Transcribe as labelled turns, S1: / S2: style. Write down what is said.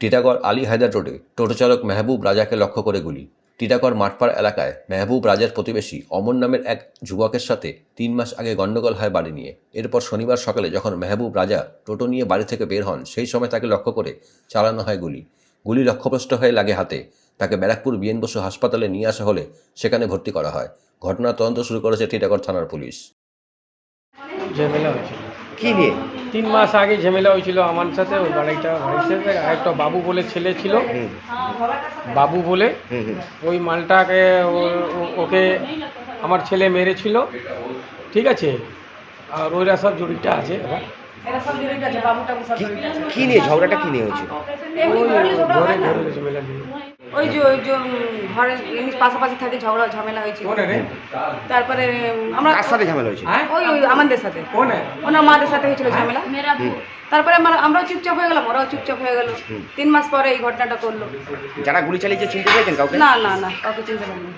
S1: টিটাগড় আলী হায়দার রোডে টোটো চালক মেহবুব রাজাকে লক্ষ্য করে গুলি। টিটাগড় মাঠপাড় এলাকায় মেহবুব রাজার প্রতিবেশী অমর নামের এক যুবকের সাথে তিন মাস আগে গণ্ডগোল হয় বাড়ি নিয়ে। এরপর শনিবার সকালে যখন মেহবুব রাজা টোটো নিয়ে বাড়ি থেকে বের হন, সেই সময় তাকে লক্ষ্য করে চালানো হয় গুলি। গুলি লক্ষ্যভ্রষ্ট হয়ে লাগে হাতে। তাকে ব্যারাকপুর বিএন বসু হাসপাতালে নিয়ে আসা হলে সেখানে ভর্তি করা হয়। ঘটনার তদন্ত শুরু করেছে টিটাগড় থানার পুলিশ।
S2: ঝামেলা হয়েছিল।
S3: কি নিয়ে?
S2: তিন মাস আগে ঝামেলা হয়েছিল আমার সাথে ওই বাড়িটা বাড়ির সাথে। আরেকটা বাবু বলে ছেলে ছিল। বাবু বলে। ওই মালটাকে ওকে আমার ছেলে মেরেছিল। ঠিক আছে? আর ওইরা সব জড়িটা আছে। এবার
S3: কি- নিয়ে? ঝগড়াটা কি নিয়ে হয়েছিল?
S2: ওই ঘরে
S4: ওই যে ওই যে উম, ঘরে এমনি পাশাপাশি থাকে ঝগড়া ঝামেলা হয়েছিল তারপরে আমরা
S3: কার সাথে ঝামেলা হয়েছিল
S4: ওই ওই আমাদের সাথে। ওনার মাদের সাথে হয়েছিল ঝামেলা। তারপরে আমরা আমরাও চুপচাপ হয়ে গেলাম ওরাও চুপচাপ হয়ে গেল। তিন মাস পরে এই ঘটনাটা করল।
S3: যারা গুলি চালিয়েছে চিনতে পেরেছেন কাউকে?
S4: না না না কাউকে চিনতে পারিনি।